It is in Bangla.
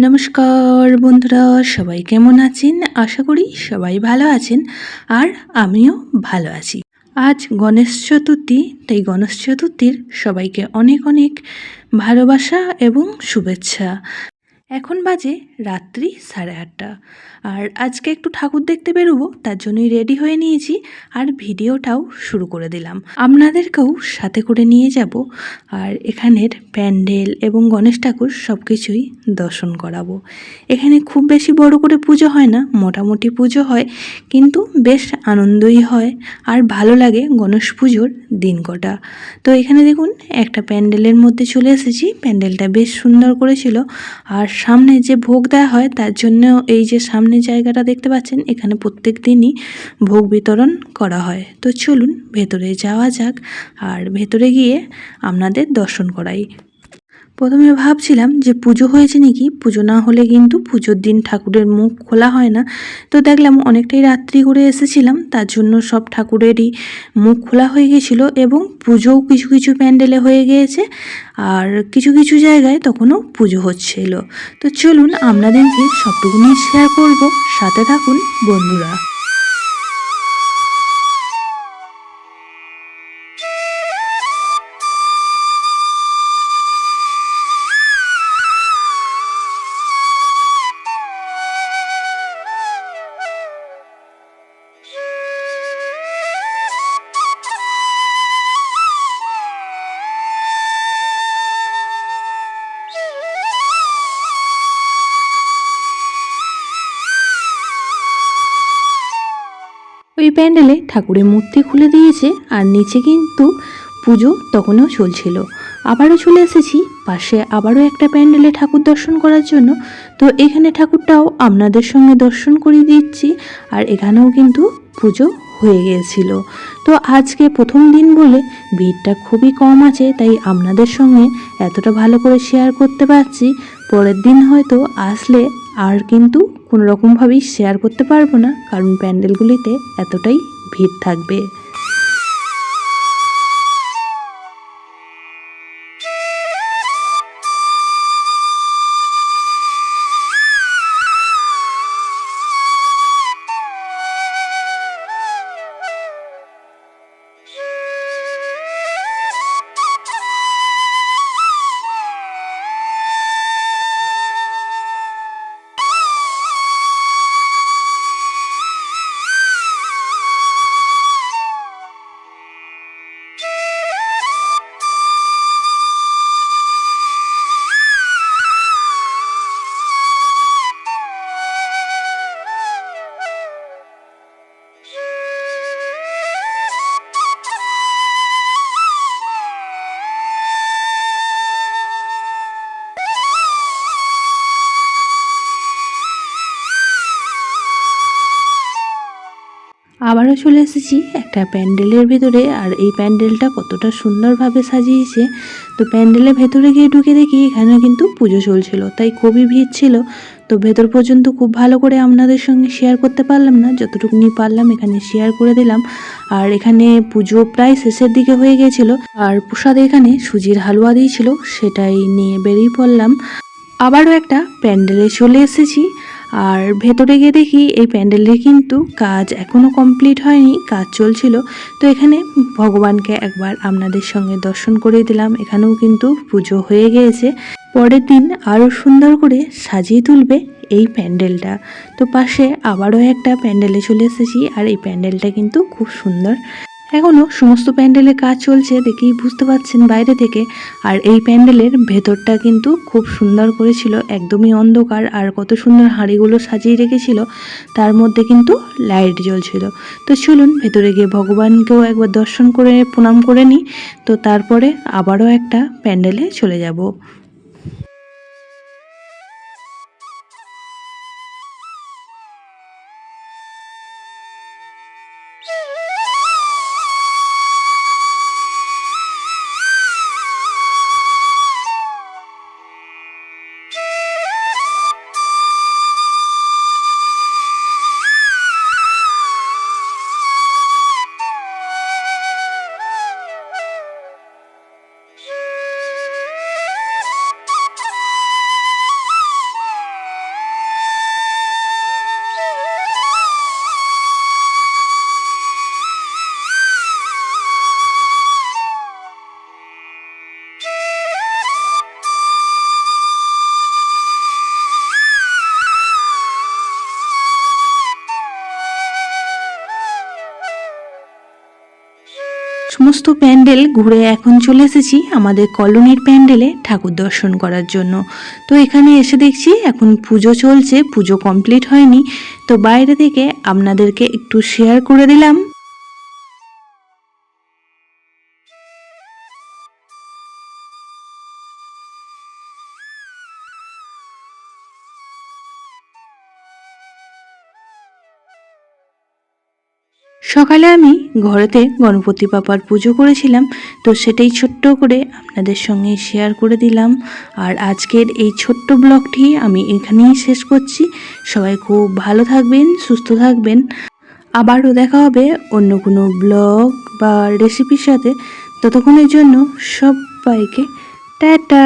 নমস্কার বন্ধুরা, সবাই কেমন আছেন? আশা করি সবাই ভালো আছেন আর আমিও ভালো আছি। আজ গণেশ চতুর্থী, তাই গণেশ চতুর্থীর সবাইকে অনেক অনেক ভালোবাসা এবং শুভেচ্ছা। এখন বাজে রাত্রি সাড়ে আটটা। আর আজকে একটু ঠাকুর দেখতে বেরোবো, তার জন্যই রেডি হয়ে নিয়েছি আর ভিডিওটাও শুরু করে দিলাম। আপনাদেরকেও সাথে করে নিয়ে যাব আর এখানের প্যান্ডেল এবং গণেশ ঠাকুর সব কিছুই দর্শন করাবো। এখানে খুব বেশি বড় করে পুজো হয় না, মোটামুটি পুজো হয়, কিন্তু বেশ আনন্দই হয় আর ভালো লাগে গণেশ পুজোর দিন কটা। তো এখানে দেখুন, একটা প্যান্ডেলের মধ্যে চলে এসেছি, প্যান্ডেলটা বেশ সুন্দর করেছিল আর সামনে যে ভোগ দেওয়া হয়, তার জন্য এই যে সামনে জায়গাটা দেখতে পাচ্ছেন, এখানে প্রত্যেক দিনই ভোগ বিতরণ করা হয়। তো চলুন ভেতরে যাওয়া যাক, আর ভেতরে গিয়ে আপনাদের দর্শন করাই। প্রথমে ভাবছিলাম যে পুজো হয়েছে নাকি? পুজো না হলে কিন্তু পুজোর দিন ঠাকুরের মুখ খোলা হয় না। তো দেখলাম অনেকটাই রাত্রি করে এসেছিলাম, তার জন্য সব ঠাকুরেরই মুখ খোলা হয়ে গেছিল এবং পুজোও কিছু কিছু প্যান্ডেলে হয়ে গিয়েছে আর কিছু কিছু জায়গায় তখনও পুজো হচ্ছিল। তো চলুন আপনাদেরকে সবটুকুনি শেয়ার করব। সাথে থাকুন বন্ধুরা। ওই প্যান্ডেলে ঠাকুরের মূর্তি খুলে দিয়েছে আর নিচে কিন্তু পুজো তখনও চলছিল। আবারও চলে এসেছি, পাশে আবারও একটা প্যান্ডেলে ঠাকুর দর্শন করার জন্য। তো এখানে ঠাকুরটাও আপনাদের সঙ্গে দর্শন করিয়ে দিচ্ছি আর এখানেও কিন্তু পুজো হয়ে গিয়েছিল। তো আজকে প্রথম দিন বলে ভিড়টা খুবই কম আছে, তাই আপনাদের সঙ্গে এতটা ভালো করে শেয়ার করতে পারছি। পরের দিন হয়তো আসলে আর কিন্তু কোনো রকমভাবেই শেয়ার করতে পারব না কারণ প্যান্ডেলগুলিতে এতটাই ভিড় থাকবে। আবারও চলে এসেছি একটা প্যান্ডেলের ভেতরে, আর এই প্যান্ডেলটা কতটা সুন্দরভাবে সাজিয়েছে। তো প্যান্ডেলের ভেতরে গিয়ে ঢুকে দেখি এখানে কিন্তু পুজো চলছিল, তাই খুবই ভিড় ছিল। তো ভেতর পর্যন্ত খুব ভালো করে আপনাদের সঙ্গে শেয়ার করতে পারলাম না, যতটুকুনি পারলাম এখানে শেয়ার করে দিলাম। আর এখানে পুজো প্রায় শেষের দিকে হয়ে গেছিল আর প্রসাদে এখানে সুজির হালুয়া দিয়েছিল, সেটাই নিয়ে বেরিয়ে পড়লাম। আবারও একটা প্যান্ডেলে চলে এসেছি আর ভেতরে গিয়ে দেখি এই প্যান্ডেলের কিন্তু কাজ এখনও কমপ্লিট হয়নি, কাজ চলছিল। তো এখানে ভগবানকে একবার আপনাদের সঙ্গে দর্শন করে দিলাম। এখানেও কিন্তু পুজো হয়ে গিয়েছে। পরের দিন আরও সুন্দর করে সাজিয়ে তুলবে এই প্যান্ডেলটা। তো পাশে আবারও একটা প্যান্ডেলে চলে এসেছি আর এই প্যান্ডেলটা কিন্তু খুব সুন্দর। এখনও সমস্ত প্যান্ডেলের কাজ চলছে দেখেই বুঝতে পারছেন বাইরে থেকে। আর এই প্যান্ডেলের ভেতরটা কিন্তু খুব সুন্দর করেছিল, একদমই অন্ধকার আর কত সুন্দর হাঁড়িগুলো সাজিয়ে রেখেছিল, তার মধ্যে কিন্তু লাইট জ্বলছিল। তো চলুন ভেতরে গিয়ে ভগবানকেও একবার দর্শন করে, প্রণাম করে নিই। তো তারপরে আবারও একটা প্যান্ডেলে চলে যাব। সমস্ত প্যান্ডেল ঘুরে এখন চলে এসেছি আমাদের কলোনির প্যান্ডেলে ঠাকুর দর্শন করার জন্য। তো এখানে এসে দেখছি এখন পুজো চলছে, পুজো কমপ্লিট হয়নি। তো বাইরে থেকে আপনাদেরকে একটু শেয়ার করে দিলাম। সকালে আমি ঘরেতে গণপতি বাবার পুজো করেছিলাম, তো সেটাই ছোট্ট করে আপনাদের সঙ্গে শেয়ার করে দিলাম। আর আজকের এই ছোট্ট ব্লগটি আমি এখানেই শেষ করছি। সবাই খুব ভালো থাকবেন, সুস্থ থাকবেন। আবারও দেখা হবে অন্য কোনো ব্লগ বা রেসিপির সাথে। ততক্ষণের জন্য সবাইকে টাটা।